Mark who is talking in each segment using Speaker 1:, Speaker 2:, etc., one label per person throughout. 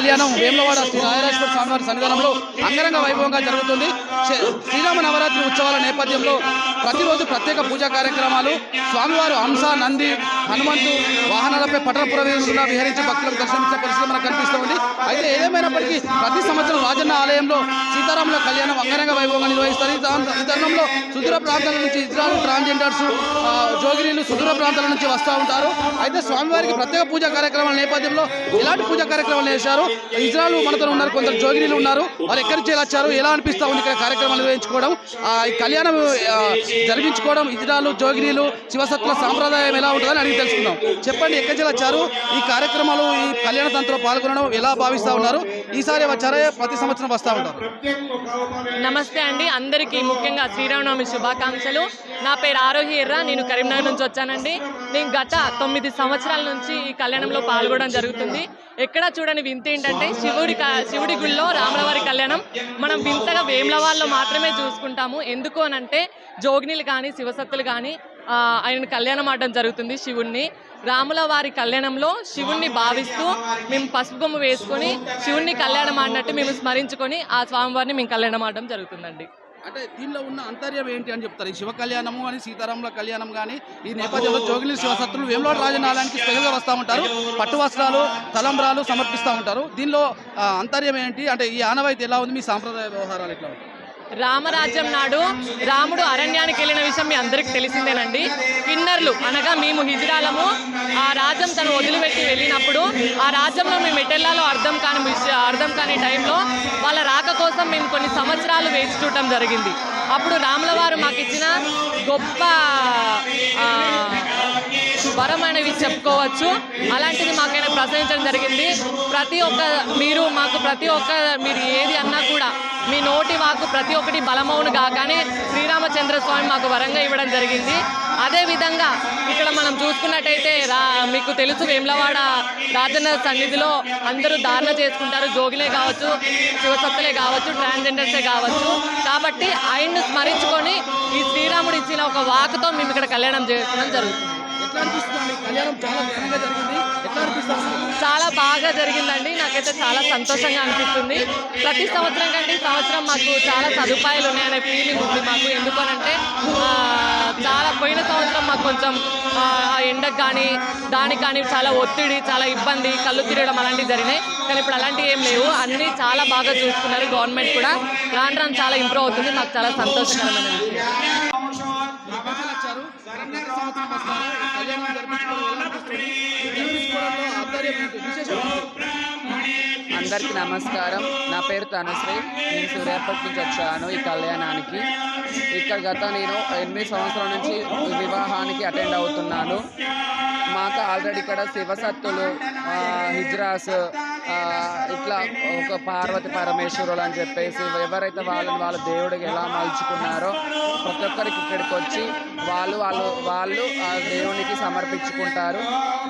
Speaker 1: కళ్యాణం వేములవాడ శ్రీ రాజరాజేశ్వర స్వామివారి సన్నిధానంలో అంగరంగ వైభవంగా జరుగుతుంది. శ్రీరామ నవరాత్రి ఉత్సవాల నేపథ్యంలో ప్రతిరోజు ప్రత్యేక పూజా కార్యక్రమాలు. స్వామివారు హంస నంది హనుమంతు వాహనాలపై పట్టణ ప్రవేశంగా విహరించి భక్తులకు దర్శనమిచ్చే పరిస్థితి మనకు కనిపిస్తూ ఉంది. అయితే ఏదేమైనప్పటికీ ప్రతి సంవత్సరం రాజన్న ఆలయంలో సీతారాముల కళ్యాణం అంగరంగ వైభవంగా నిర్వహిస్తారు. ఈ తరుణంలో సుదూర ప్రాంతాల నుంచి ఇజ్రాయల్ ట్రాన్స్జెండర్స్ జోగిరీలు సుదూర ప్రాంతాల నుంచి వస్తూ ఉంటారు. అయితే స్వామివారికి ప్రత్యేక పూజా కార్యక్రమాల నేపథ్యంలో ఎలాంటి పూజా కార్యక్రమాలు చేశారు. ఇజ్రాయల్ మనతో ఉన్నారు కొందరు జోగినీలు ఉన్నారు. వారు ఎక్కడి నుంచి వచ్చారు ఎలా అనిపిస్తా ఉంది ఇక్కడ కార్యక్రమాలు నిర్వహించుకోవడం ఈ కళ్యాణం జరిపించుకోవడం ఇజ్రాయల్ జోగినీలు శివసత్తుల సాంప్రదాయం ఎలా ఉంటుందని అడిగి తెలుసుకుందాం. చెప్పండి ఎక్కడి నుంచి వచ్చారు ఈ కార్యక్రమాలు ఈ కళ్యాణ తంత్రం పాల్గొనడం ఎలా భావిస్తా ఉన్నారు ఈసారి వచ్చారే ప్రతి సంవత్సరం వస్తూ ఉంటారు.
Speaker 2: నమస్తే అండి. అందరికీ ముఖ్యంగా శ్రీరామనవమి శుభాకాంక్షలు. నా పేరు ఆరోహి ఎర్ర. నేను కరీంనగర్ నుంచి వచ్చానండి. నేను గత తొమ్మిది సంవత్సరాల నుంచి ఈ కళ్యాణంలో పాల్గొనడం జరుగుతుంది. ఎక్కడ చూడని వింత ఏంటంటే శివుడి శివుడి గుళ్ళో రాములవారి కళ్యాణం. మనం వింతగా వేములవాళ్ళలో మాత్రమే చూసుకుంటాము. ఎందుకు అనంటే జోగినీలు కానీ శివసత్తులు కానీ ఆయన కళ్యాణం ఆడడం జరుగుతుంది శివుణ్ణి. రాముల వారి కళ్యాణంలో శివుణ్ణి భావిస్తూ మేము పసుపు బొమ్మ వేసుకొని శివుణ్ణి కళ్యాణం ఆడినట్టు మేము స్మరించుకొని ఆ స్వామివారిని మేము కళ్యాణం ఆడడం జరుగుతుందండి.
Speaker 1: అంటే దీనిలో ఉన్న అంతర్యం ఏంటి అని చెప్తారు? ఈ శివ కళ్యాణము అని సీతారాముల కళ్యాణం కానీ ఈ నేపథ్యంలో జోగిలి శివశత్రులు వేములవాడ రాజనాలయానికి స్పెషల్గా వస్తూ ఉంటారు. పట్టు వస్త్రాలు తలంబ్రాలు సమర్పిస్తూ ఉంటారు. దీనిలో అంతర్యం ఏంటి? అంటే ఈ ఆనవాయితీ ఎలా ఉంది? మీ సాంప్రదాయ వ్యవహారాలు ఎట్లా ఉంటాయి
Speaker 2: రామరాజ్యం నాడు రాముడు అరణ్యానికి వెళ్ళిన విషయం మీ అందరికి తెలిసిందేనండి. కిన్నర్లు అనగా మేము హిజ్రాలము. ఆ రాజ్యం తను వదిలిపెట్టి వెళ్ళినప్పుడు ఆ రాజ్యంలో మేము ఎటెల్లాలో అర్థం కాని అర్థం కాని టైంలో వాళ్ళ రాక కోసం మేము కొన్ని సంవత్సరాలు వేచి చూడటం జరిగింది. అప్పుడు రాముల వారు మాకు ఇచ్చిన గొప్ప వరం అనేవి చెప్పుకోవచ్చు. అలాంటిది మాకైనా ప్రసరించడం జరిగింది. ప్రతి ఒక్క మీరు మాకు ప్రతి ఒక్క మీరు ఏది అన్నా కూడా మీ నోటి వాకు ప్రతి ఒక్కటి బలమవును కాగానే శ్రీరామచంద్ర స్వామి మాకు వరంగా ఇవ్వడం జరిగింది. అదేవిధంగా ఇక్కడ మనం చూసుకున్నట్టయితే రా మీకు తెలుసు వేములవాడ రాజన్న సన్నిధిలో అందరూ ధారణ చేసుకుంటారు. జోగిలే కావచ్చు శివసత్తులే కావచ్చు ట్రాన్స్జెండర్సే కావచ్చు. కాబట్టి ఆయన్ను స్మరించుకొని ఈ శ్రీరాముడు ఇచ్చిన ఒక వాకుతో మేము ఇక్కడ కళ్యాణం చేసుకోవడం జరుగుతుంది.
Speaker 1: ఎట్లా అనిపిస్తుంది కళ్యాణం చాలా ఘనంగా జరిగింది. ఎట్లా అనిపిస్తుంది?
Speaker 2: చాలా బాగా జరిగిందండి. నాకైతే చాలా సంతోషంగా అనిపిస్తుంది. ప్రతి సంవత్సరం కంటే ఈ సంవత్సరం మాకు చాలా సదుపాయాలు ఉన్నాయనే ఫీలింగ్ ఉంది మాకు. ఎందుకనంటే చాలా పోయిన సంవత్సరం మాకు కొంచెం ఆ, ఎండకు కానీ దానికి కానీ చాలా ఒత్తిడి చాలా ఇబ్బంది కళ్ళు తిరగడం అలాంటివి జరిగినాయి. కానీ ఇప్పుడు అలాంటివి ఏం లేవు. అన్నీ చాలా బాగా చూసుకున్నారు. గవర్నమెంట్ కూడా రాను రాను చాలా ఇంప్రూవ్ అవుతుంది. మాకు చాలా సంతోషకరమైన విషయం
Speaker 1: ఎక్కడికి వచ్చారు ప్రతి సంవత్సరం వస్తారు కళ్యాణం జరిపించుకోవడం ఎలా అనిపిస్తుంది ఈ జరిపించుకోవడంలో అంతర్యం ఏంటి విశేషం ఏంటి?
Speaker 3: అందరికీ నమస్కారం. నా పేరు తనుశ్రీ. నేను సూర్యాపట్ నుంచి వచ్చాను ఈ కళ్యాణానికి. ఇక్కడ గత నేను ఎనిమిది సంవత్సరాల నుంచి వివాహానికి అటెండ్ అవుతున్నాను. మాకు ఆల్రెడీ ఇక్కడ శివసత్తులు హిజ్రాస్ ఇట్లా ఒక పార్వతి పరమేశ్వరులు అని చెప్పేసి ఎవరైతే వాళ్ళని వాళ్ళ దేవుడికి ఎలా మలుచుకున్నారో ప్రతి ఒక్కరికి ఇక్కడికి వచ్చి వాళ్ళు వాళ్ళు వాళ్ళు ఆ దేవునికి సమర్పించుకుంటారు.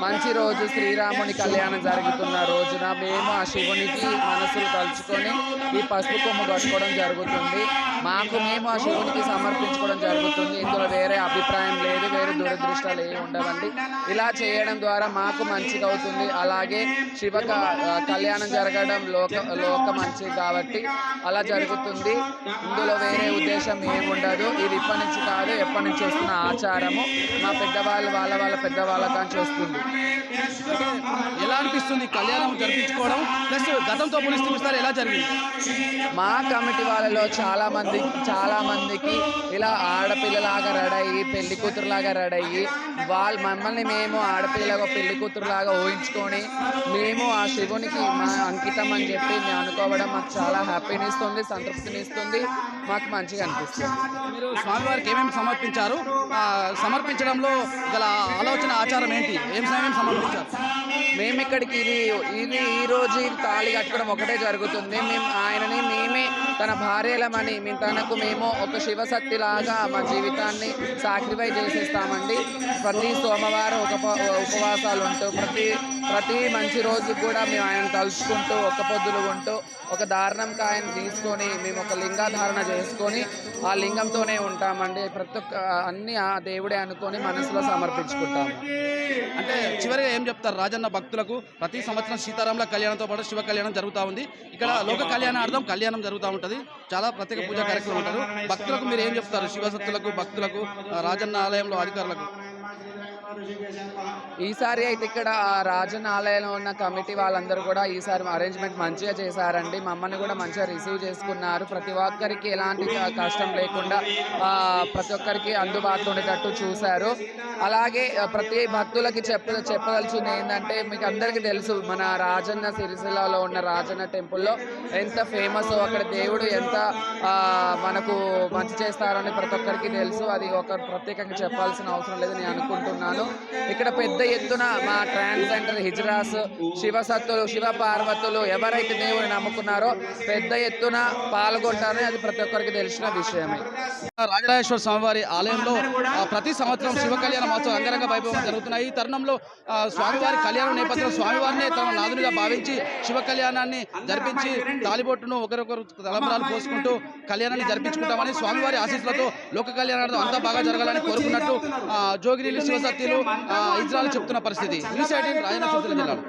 Speaker 3: మంచి రోజు శ్రీరాముని కళ్యాణం జరుగుతున్న రోజున మేము ఆ శివునికి మనసులు తలుచుకొని ఈ పసుపు కొమ్ము కట్టుకోవడం జరుగుతుంది. మాకు మేము ఆ శివునికి సమర్పించుకోవడం జరుగుతుంది. ఇందులో వేరే అభిప్రాయం లేదు వేరే దురదృష్టాలు ఏమి ఉండవండి. ఇలా చేయడం ద్వారా మాకు మంచిగా అవుతుంది. అలాగే శివ కళ్యాణం జరగడం లోక లోక మంచిది కాబట్టి అలా జరుగుతుంది. ఇందులో వేరే ఉద్దేశం ఏమి ఉండదు. ఇది ఇప్పటి నుంచి కాదు ఎప్పటి నుంచి వస్తున్న ఆచారము. మా పెద్దవాళ్ళు వాళ్ళ వాళ్ళ పెద్దవాళ్ళ కాంచి వస్తుంది.
Speaker 1: ఎలా అనిపిస్తుంది కళ్యాణం జరిపించుకోవడం? ప్లస్ గతంతో పోలిస్తే ఎలా జరిగింది?
Speaker 3: మా కమిటీ వాళ్ళలో చాలా మంది చాలా మందికి ఇలా ఆడపిల్లలాగా రెడయ్యి పెళ్ళి కూతురులాగా రెడయ్యి వాళ్ళు మమ్మల్ని మేము ఆడపిల్లగా పెళ్ళి కూతురులాగా ఊహించుకొని మేము ఆ శివునికి మా అంకితం అని చెప్పి మేము అనుకోవడం మాకు చాలా హ్యాపీని ఇస్తుంది సంతృప్తిని ఇస్తుంది మాకు మంచిగా అనిపిస్తుంది.
Speaker 1: మీరు స్వామివారికి ఏమేమి సమర్పించారు? సమర్పించడంలో గల ఆలోచన ఆచారం ఏంటి? ఏం ఏమేమి సమర్పించారు?
Speaker 3: మేము ఇక్కడికి ఇది ఇది ఈ రోజు తాళి కట్టుకోవడం ఒకటే జరుగుతుంది. మేము ఆయనని మేమే తన భార్యలమని మేము తనకు మేము ఒక శివశక్తిలాగా మా జీవితాన్ని సాక్రిఫై చేసేస్తామండి. ప్రతి సోమవారం ఒక ఉప- ఉపవాసాలు ఉంటూ ప్రతి ప్రతి మంచి రోజు కూడా మేము ఆయన తలుచుకుంటూ ఒక్క పొద్దులు ఉంటూ ఒక దారుణం కాయను తీసుకొని మేము ఒక లింగాధారణ చేసుకొని ఆ లింగంతోనే ఉంటామండి. ప్రతి ఒక్క అన్ని ఆ దేవుడే అనుకొని మనసులో సమర్పించుకుంటాము.
Speaker 1: అంటే చివరిగా ఏం చెప్తారు రాజన్న భక్తులకు? ప్రతి సంవత్సరం సీతారాముల కళ్యాణంతో పాటు శివ కళ్యాణం జరుగుతూ ఉంది. ఇక్కడ లోక కళ్యాణార్థం కళ్యాణం జరుగుతూ ఉంటుంది. చాలా ప్రత్యేక పూజా కార్యక్రమం ఉంటారు భక్తులకు మీరు ఏం చెప్తారు? శివసత్తులకు భక్తులకు రాజన్న ఆలయంలో అధికారులకు?
Speaker 3: ఈసారి అయితే ఇక్కడ రాజన్ ఆలయంలో ఉన్న కమిటీ వాళ్ళందరూ కూడా ఈసారి అరేంజ్మెంట్ మంచిగా చేశారండి. మమ్మల్ని కూడా మంచిగా రిసీవ్ చేసుకున్నారు. ప్రతి ఒక్కరికి ఎలాంటి కష్టం లేకుండా ప్రతి ఒక్కరికి అందుబాటులో ఉండేటట్టు చూశారు. అలాగే ప్రతి భక్తులకి చెప్ప చెప్పదలుచుంది ఏంటంటే మీకు అందరికీ తెలుసు మన రాజన్న సిరిసిల్లలో ఉన్న రాజన్న టెంపుల్లో ఎంత ఫేమస్ అక్కడ దేవుడు ఎంత మనకు మంచి చేస్తారని ప్రతి ఒక్కరికి తెలుసు. అది ఒక ప్రత్యేకంగా చెప్పాల్సిన అవసరం లేదు నేను అనుకుంటున్నాను. ఇక్కడ పెద్ద ఎత్తున మా ట్రాన్స్జెండర్ హిజ్రాస్ శివసత్తులు శివ పార్వతులు ఎవరైతే దేవుని నమ్ముకున్నారో పెద్ద ఎత్తున పాల్గొంటారని అది ప్రతి ఒక్కరికి తెలిసిన విషయమే.
Speaker 1: రాజరాజేశ్వర స్వామివారి ఆలయంలో ప్రతి సంవత్సరం శివ కళ్యాణ మహోత్సవం అంగరంగ వైభవం జరుగుతున్నాయి. ఈ తరుణంలో స్వామివారి కళ్యాణం నేపథ్యంలో స్వామివారిని తన నాదునిగా భావించి శివ కళ్యాణాన్ని జరిపించి తాలిబొట్టును ఒకరొకరు తలంబరాలు పోసుకుంటూ కళ్యాణాన్ని జరిపించుకుంటామని స్వామివారి ఆశీస్సులతో లోక కళ్యాణార్థం అంతా బాగా జరగాలని కోరుకున్నట్టు ఆ, శివసత్తి ఇజ్రాయల్ చెప్తున్న పరిస్థితి. న్యూస్ ఎయిటీన్ రాజన్న జిల్లాలో